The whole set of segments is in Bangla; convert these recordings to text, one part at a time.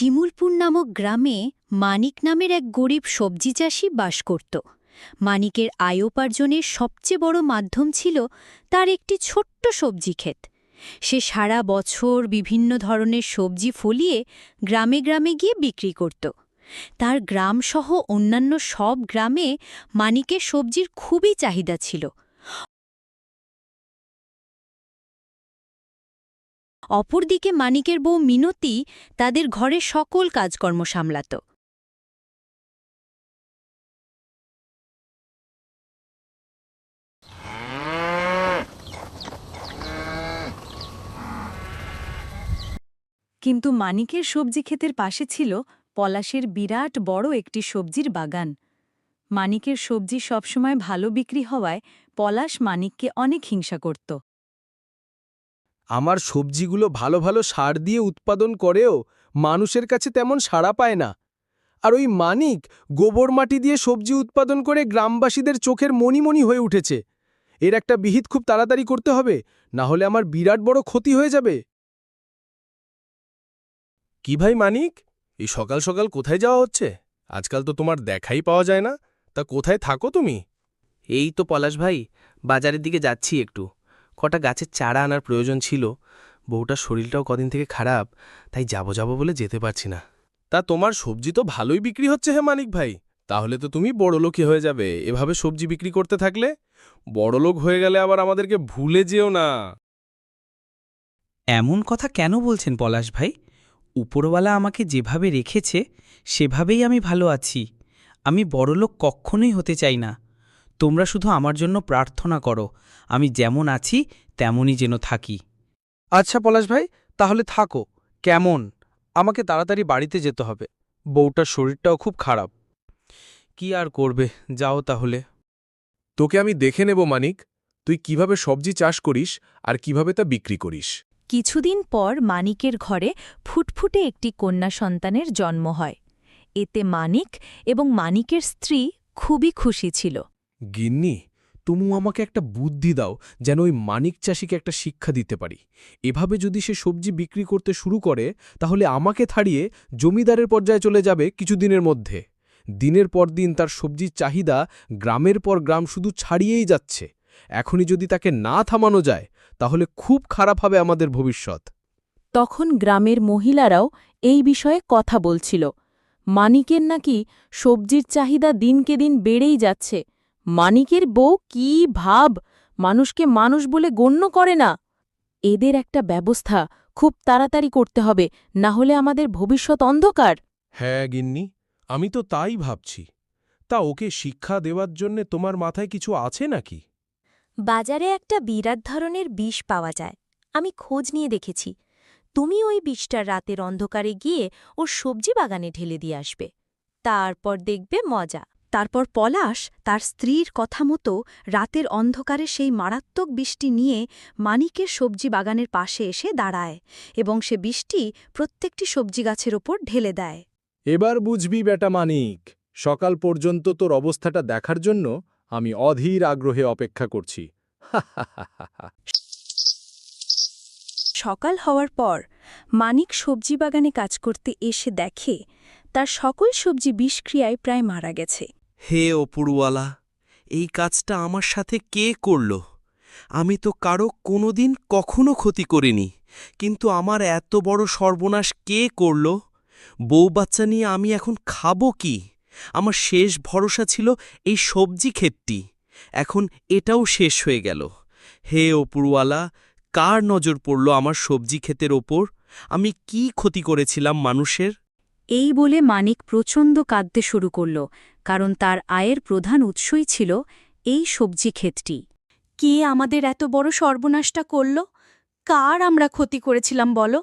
শিমুলপুর নামক গ্রামে মানিক নামের এক গরিব সবজি চাষি বাস করত। মানিকের আয় উপার্জনের সবচেয়ে বড় মাধ্যম ছিল তার একটি ছোট্ট সবজি ক্ষেত। সে সারা বছর বিভিন্ন ধরনের সবজি ফলিয়ে গ্রামে গ্রামে গিয়ে বিক্রি করত। তার গ্রামসহ অন্যান্য সব গ্রামে মানিকের সবজির খুবই চাহিদা ছিল। অপরদিকে মানিকের বউ মিনতি তাদের ঘরে সকল কাজকর্ম সামলাত। কিন্তু মানিকের সবজি ক্ষেতের পাশে ছিল পলাশের বিরাট বড় একটি সবজির বাগান। মানিকের সবজি সবসময় ভালো বিক্রি হওয়ায় পলাশ মানিককে অনেক হিংসা করত। আমার সবজিগুলো ভালো ভালো সার দিয়ে উৎপাদন করেও মানুষের কাছে তেমন সাড়া পায় না। আর ওই মানিক গোবর মাটি দিয়ে সবজি উৎপাদন করে গ্রামবাসীদের চোখের মণিমণি হয়ে উঠেছে। এর একটা বিহিত খুব তাড়াতাড়ি করতে হবে, না হলে আমার বিরাট বড় ক্ষতি হয়ে যাবে। কি ভাই মানিক? এই সকাল সকাল কোথায় যাওয়া হচ্ছে? আজকাল তো তোমার দেখাই পাওয়া যায় না। তা কোথায় থাকো তুমি? এই তো পলাশ ভাই, বাজারের দিকে যাচ্ছি একটু। কটা গাছের চারা আনার প্রয়োজন ছিল, বউটার শরীরটাও কদিন থেকে খারাপ, তাই যাব যাব বলে যেতে পারছি না। তা তোমার সবজি তো ভালোই বিক্রি হচ্ছে হে মানিক ভাই, তাহলে তো তুমি বড়লোকই হয়ে যাবে, এভাবে সবজি বিক্রি করতে থাকলে? বড়লোক হয়ে গেলে আবার আমাদেরকে ভুলে যেও না। এমন কথা কেন বলছেন পলাশ ভাই? উপরওয়ালা আমাকে যেভাবে রেখেছে, সেভাবেই আমি ভালো আছি। আমি বড়লোক কখনোই হতে চাই না। তোমরা শুধু আমার জন্য প্রার্থনা করো আমি যেমন আছি তেমনই যেন থাকি। আচ্ছা পলাশ ভাই তাহলে থাকো। কেমন? আমাকে তাড়াতাড়ি বাড়িতে যেতে হবে। বউটার শরীরটাও খুব খারাপ। কি আর করবে? যাও তাহলে। তোকে আমি দেখে নেব মানিক তুই কীভাবে সবজি চাষ করিস আর কীভাবে তা বিক্রি করিস। কিছুদিন পর মানিকের ঘরে ফুটফুটে একটি কন্যা সন্তানের জন্ম হয়। এতে মানিক এবং মানিকের স্ত্রী খুবই খুশি ছিল। গিন্নি, তুমু আমাকে একটা বুদ্ধি দাও যেন ওই মানিক চাষিকে একটা শিক্ষা দিতে পারি। এভাবে যদি সে সবজি বিক্রি করতে শুরু করে, তাহলে আমাকে থাড়িয়ে জমিদারের পর্যায়ে চলে যাবে কিছুদিনের মধ্যে। দিনের পর দিন তার সবজির চাহিদা গ্রামের পর গ্রাম শুধু ছাড়িয়েই যাচ্ছে। এখনই যদি তাকে না থামানো যায়, তাহলে খুব খারাপ হবে আমাদের ভবিষ্যৎ। তখন গ্রামের মহিলারাও এই বিষয়ে কথা বলছিল। মানিকের নাকি সবজির চাহিদা দিনকে দিন বেড়েই যাচ্ছে। মানিকের বউ কি ভাব? মানুষকে মানুষ বলে গণ্য করে না। এদের একটা ব্যবস্থা খুব তাড়াতাড়ি করতে হবে না হলে আমাদের ভবিষ্যৎ অন্ধকার। হ্যাঁ গিন্নি আমি তো তাই ভাবছি। তা ওকে শিক্ষা দেওয়ার জন্যে তোমার মাথায় কিছু আছে নাকি? বাজারে একটা বিরাট ধরনের বিষ পাওয়া যায়। আমি খোঁজ নিয়ে দেখেছি। তুমি ওই বিষটা রাতের অন্ধকারে গিয়ে ওর সবজি বাগানে ঢেলে দিয়ে আসবে। তারপর দেখবে মজা। তারপর পলাশ তার স্ত্রীর কথা মতো রাতের অন্ধকারে সেই মারাত্মক বিষটি নিয়ে মানিকের সবজি বাগানের পাশে এসে দাঁড়ায় এবং সে বিষটি প্রত্যেকটি সবজি গাছের ওপর ঢেলে দেয়। এবার বুঝবি বেটা মানিক সকাল পর্যন্ত তোর অবস্থাটা দেখার জন্য আমি অধীর আগ্রহে অপেক্ষা করছি। সকাল হওয়ার পর মানিক সবজি বাগানে কাজ করতে এসে দেখে তার সকল সবজি বিষক্রিয়ায় প্রায় মারা গেছে। হে অপুরওয়ালা, এই কাজটা আমার সাথে কে করল? আমি তো কারও কোনোদিন কখনো ক্ষতি করিনি, কিন্তু আমার এত বড় সর্বনাশ কে করল? বউ বাচ্চা নিয়ে আমি এখন খাব কি? আমার শেষ ভরসা ছিল এই সবজি ক্ষেতটি। এখন এটাও শেষ হয়ে গেল। হে অপুরওয়ালা, কার নজর পড়ল আমার সবজি ক্ষেতের ওপর? আমি কি ক্ষতি করেছিলাম মানুষের? এই বলে মানিক প্রচণ্ড কাঁদতে শুরু করল, কারণ তার আয়ের প্রধান উৎসই ছিল এই সবজি ক্ষেতটি। কে আমাদের এত বড় সর্বনাশটা করল? কার আমরা ক্ষতি করেছিলাম বলো?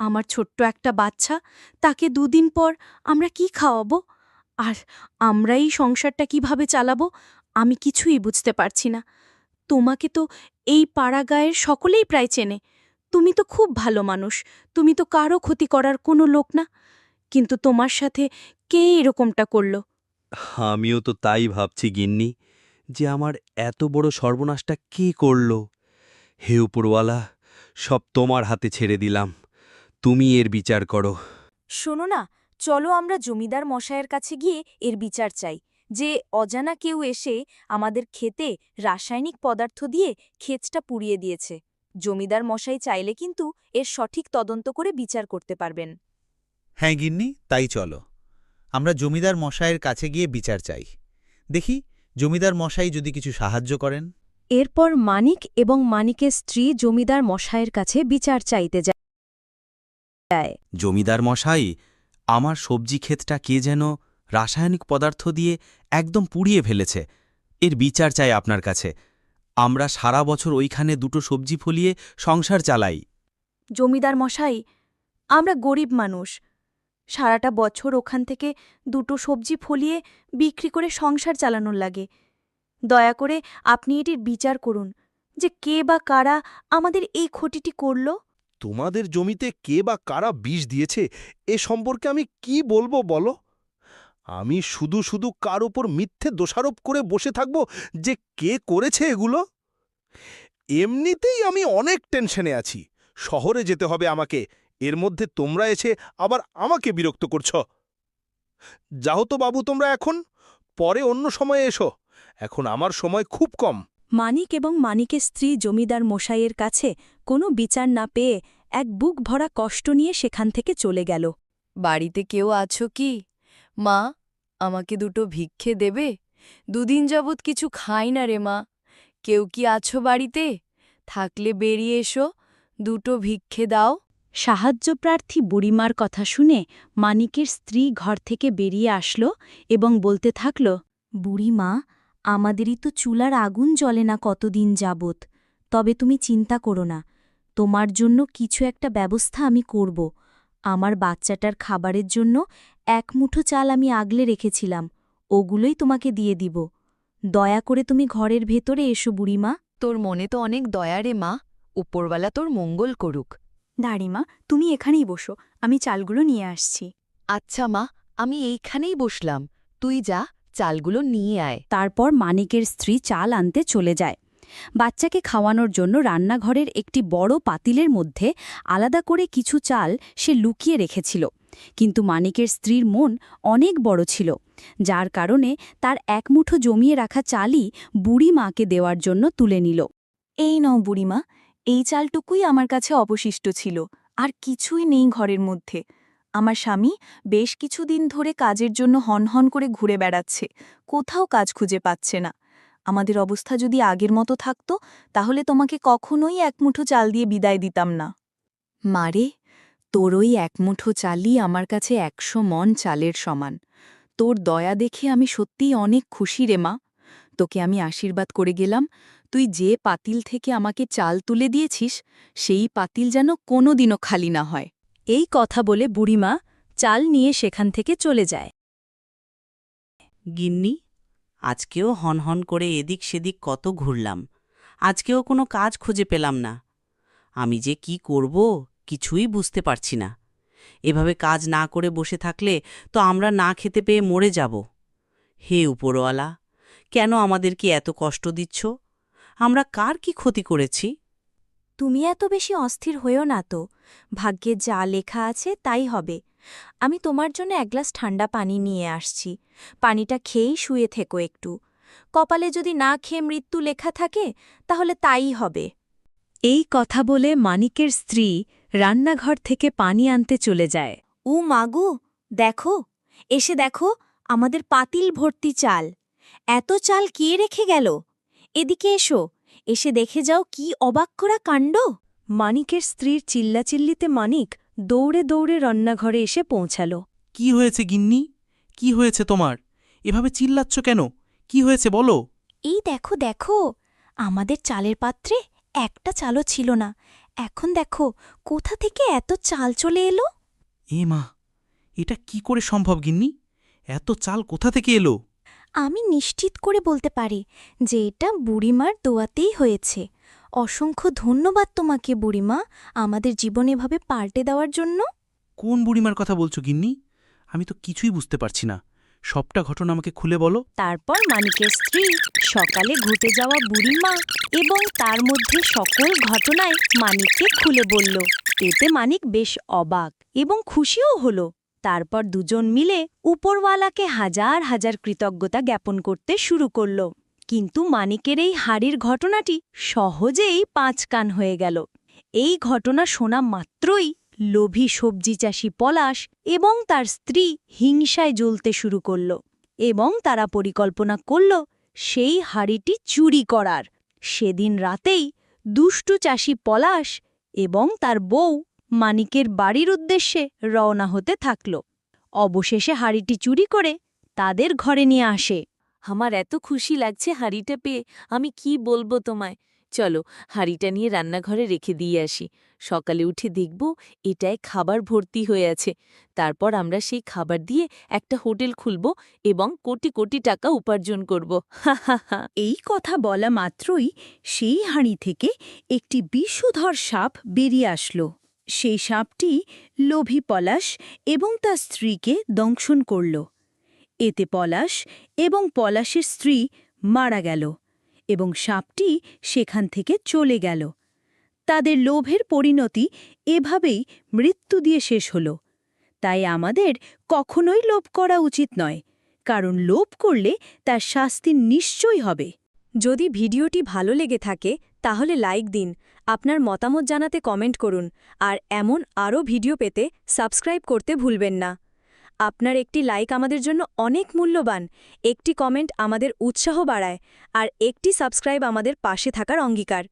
আমার ছোট্ট একটা বাচ্চা, তাকে দুদিন পর আমরা কি খাওয়াবো? আর আমরা এই সংসারটা কীভাবে চালাবো, আমি কিছুই বুঝতে পারছি না। তোমাকে তো এই পাড়াগায়ের সকলেই প্রায় চেনে। তুমি তো খুব ভালো মানুষ, তুমি তো কারও ক্ষতি করার কোনো লোক না। কিন্তু তোমার সাথে কে এরকমটা করল? আমিও তো তাই ভাবছি গিন্নি যে আমার এত বড় সর্বনাশটা কে করল? হে উপরওয়ালা সব তোমার হাতে ছেড়ে দিলাম। তুমি এর বিচার করো। শোনো না চলো আমরা জমিদার মশায়ের কাছে গিয়ে এর বিচার চাই। যে অজানা কেউ এসে আমাদের খেতে রাসায়নিক পদার্থ দিয়ে ক্ষেতটা পুড়িয়ে দিয়েছে। জমিদার মশাই চাইলে কিন্তু এর সঠিক তদন্ত করে বিচার করতে পারবেন। হ্যাঁ গিন্নি তাই চলো। আমরা জমিদার মশাইয়ের কাছে গিয়ে বিচার চাই। দেখি জমিদার মশাই যদি কিছু সাহায্য করেন। এরপর মানিক এবং মানিকের স্ত্রী জমিদার মশায়ের কাছে বিচার চাইতে যায়। জমিদার মশাই আমার সবজি ক্ষেতটা কে যেন রাসায়নিক পদার্থ দিয়ে একদম পুড়িয়ে ফেলেছে। এর বিচার চাই আপনার কাছে। আমরা সারা বছর ওইখানে দুটো সবজি ফলিয়ে সংসার চালাই। জমিদার মশাই আমরা গরিব মানুষ। সারাটা বছর ওখান থেকে দুটো সবজি ফলিয়ে বিক্রি করে সংসার চালানোর লাগে। দয়া করে আপনি এটির বিচার করুন যে কে বা কারা আমাদের এই ক্ষতিটি করল। তোমাদের জমিতে কে বা কারা বিষ দিয়েছে এ সম্পর্কে আমি কি বলব বলো? আমি শুধু শুধু কার ওপর মিথ্যে দোষারোপ করে বসে থাকব যে কে করেছে এগুলো? এমনিতেই আমি অনেক টেনশনে আছি। শহরে যেতে হবে আমাকে। এর মধ্যে তোমরা এসে আবার আমাকে বিরক্ত করছ। যাও তো বাবু তোমরা এখন পরে অন্য সময়ে এসো। এখন আমার সময় খুব কম। মানিক এবং মানিকের স্ত্রী জমিদার মশাইয়ের কাছে কোনো বিচার না পেয়ে এক বুক ভরা কষ্ট নিয়ে সেখান থেকে চলে গেল। বাড়িতে কেউ আছো কি? মা আমাকে দুটো ভিক্ষে দেবে? দুদিন যাবৎ কিছু খাই না রে মা। কেউ কি আছো বাড়িতে? থাকলে বেরিয়ে এসো দুটো ভিক্ষে দাও। সাহায্যপ্রার্থী বুড়িমার কথা শুনে মানিকের স্ত্রী ঘর থেকে বেরিয়ে আসলো এবং বলতে থাকল, বুড়িমা, আমাদেরই তো চুলার আগুন জ্বলে না কতদিন যাবৎ। তবে তুমি চিন্তা করো না, তোমার জন্য কিছু একটা ব্যবস্থা আমি করব। আমার বাচ্চাটার খাবারের জন্য এক মুঠো চাল আমি আগলে রেখেছিলাম, ওগুলোই তোমাকে দিয়ে দিব। দয়া করে তুমি ঘরের ভেতরে এসো বুড়িমা। তোর মনে তো অনেক দয়া রে মা, উপরওয়ালা তোর মঙ্গল করুক। দাঁড়িমা তুমি এখানেই বসো আমি চালগুলো নিয়ে আসছি। আচ্ছা মা আমি এইখানেই বসলাম। তুই যা চালগুলো নিয়ে আয়। তারপর মানিকের স্ত্রী চাল আনতে চলে যায়। বাচ্চাকে খাওয়ানোর জন্য রান্নাঘরের একটি বড় পাতিলের মধ্যে আলাদা করে কিছু চাল সে লুকিয়ে রেখেছিল। কিন্তু মানিকের স্ত্রীর মন অনেক বড় ছিল যার কারণে তার এক মুঠো জমিয়ে রাখা চালই বুড়ি মাকে দেওয়ার জন্য তুলে নিল। এই নও বুড়িমা এই চালটুকুই আমার কাছে অবশিষ্ট ছিল, আর কিছুই নেই ঘরের মধ্যে। আমার স্বামী বেশ কিছুদিন ধরে কাজের জন্য হনহন করে ঘুরে বেড়াচ্ছে, কোথাও কাজ খুঁজে পাচ্ছে না। আমাদের অবস্থা যদি আগের মতো থাকত, তাহলে তোমাকে কখনোই একমুঠো চাল দিয়ে বিদায় দিতাম না। মারে তোর ওই এক মুঠো চালই আমার কাছে একশো মন চালের সমান। তোর দয়া দেখে আমি সত্যিই অনেক খুশি রে মা। তোকে আমি আশীর্বাদ করে গেলাম তুই যে পাতিল থেকে আমাকে চাল তুলে দিয়েছিস, সেই পাতিল যেন কোনোদিনও খালি না হয়। এই কথা বলে বুড়িমা চাল নিয়ে সেখান থেকে চলে যায়। গিন্নি, আজকেও হনহন করে এদিক সেদিক কত ঘুরলাম। আজকেও কোনো কাজ খুঁজে পেলাম না। আমি যে কি করব কিছুই বুঝতে পারছি না। এভাবে কাজ না করে বসে থাকলে তো আমরা না খেতে পেয়ে মরে যাব। হে উপরওয়ালা, কেন আমাদেরকে এত কষ্ট দিচ্ছ? আমরা কার কি ক্ষতি করেছি? তুমি এত বেশি অস্থির হয়েও না তো। ভাগ্যে যা লেখা আছে তাই হবে। আমি তোমার জন্য এক গ্লাস ঠান্ডা পানি নিয়ে আসছি। পানিটা খেয়েই শুয়ে থেকো একটু। কপালে যদি না খেয়ে মৃত্যু লেখা থাকে তাহলে তাই হবে। এই কথা বলে মানিকের স্ত্রী রান্নাঘর থেকে পানি আনতে চলে যায়। উ মাগু দেখো এসে দেখো আমাদের পাতিল ভর্তি চাল। এত চাল কে রেখে গেল? এদিকে এসো এসে দেখে যাও কি অবাক করা কাণ্ড। মানিকের স্ত্রীর চিল্লাচিল্লিতে মানিক দৌড়ে দৌড়ে রান্নাঘরে এসে পৌঁছাল। কি হয়েছে গিন্নি? কি হয়েছে তোমার? এভাবে চিল্লাচ্ছ কেন? কি হয়েছে বলো। এই দেখো দেখো আমাদের চালের পাত্রে একটা চালও ছিল না। এখন দেখো কোথা থেকে এত চাল চলে এলো? এ মা এটা কি করে সম্ভব গিন্নি? এত চাল কোথা থেকে এলো? আমি নিশ্চিত করে বলতে পারি যে এটা বুড়িমার দোয়াতেই হয়েছে। অসংখ্য ধন্যবাদ তোমাকে বুড়িমা আমাদের জীবন এভাবে পাল্টে দেওয়ার জন্য। কোন বুড়িমার কথা বলছো গিন্নি? আমি তো কিছুই বুঝতে পারছি না। সবটা ঘটনা আমাকে খুলে বলো। তারপর মানিকের স্ত্রী সকালে ঘটে যাওয়া বুড়িমা এবং তার মধ্যে সকল ঘটনায় মানিককে খুলে বলল। এতে মানিক বেশ অবাক এবং খুশিও হল। তারপর দুজন মিলে উপরওয়ালাকে হাজার হাজার কৃতজ্ঞতা জ্ঞাপন করতে শুরু করল। কিন্তু মানিকের এই হাড়ির ঘটনাটি সহজেই পাঁচ কান হয়ে গেল। এই ঘটনা শোনা মাত্রই লোভী সবজি চাষি পলাশ এবং তার স্ত্রী হিংসায় জ্বলতে শুরু করল এবং তারা পরিকল্পনা করল সেই হাড়িটি চুরি করার। সেদিন রাতেই দুষ্টু চাষি পলাশ এবং তার বউ মানিকের বাড়ির উদ্দেশ্যে রওনা হতে থাকল। অবশেষে হাড়িটি চুরি করে তাদের ঘরে নিয়ে আসে। আমার এত খুশি লাগছে হাঁড়িটা পেয়ে আমি কি বলব তোমায়? চলো হাঁড়িটা নিয়ে রান্নাঘরে রেখে দিয়ে আসি। সকালে উঠে দেখব এটায় খাবার ভর্তি হয়ে আছে। তারপর আমরা সেই খাবার দিয়ে একটা হোটেল খুলব এবং কোটি কোটি টাকা উপার্জন করব। এই কথা বলা মাত্রই সেই হাঁড়ি থেকে একটি বিষধর সাপ বেরিয়ে আসলো। সেই সাপটি লোভী পলাশ এবং তার স্ত্রীকে দংশন করল। এতে পলাশ এবং পলাশের স্ত্রী মারা গেল এবং সাপটি সেখান থেকে চলে গেল। তাদের লোভের পরিণতি এভাবেই মৃত্যু দিয়ে শেষ হল। তাই আমাদের কখনোই লোভ করা উচিত নয়, কারণ লোভ করলে তার শাস্তি নিশ্চয়ই হবে। যদি ভিডিওটি ভালো লেগে থাকে তাহলে লাইক দিন, আপনার মতামত জানাতে কমেন্ট করুন, আর এমন আরও ভিডিও পেতে সাবস্ক্রাইব করতে ভুলবেন না। আপনার একটি লাইক আমাদের জন্য অনেক মূল্যবান, একটি কমেন্ট আমাদের উৎসাহ বাড়ায়, আর একটি সাবস্ক্রাইব আমাদের পাশে থাকার অঙ্গীকার।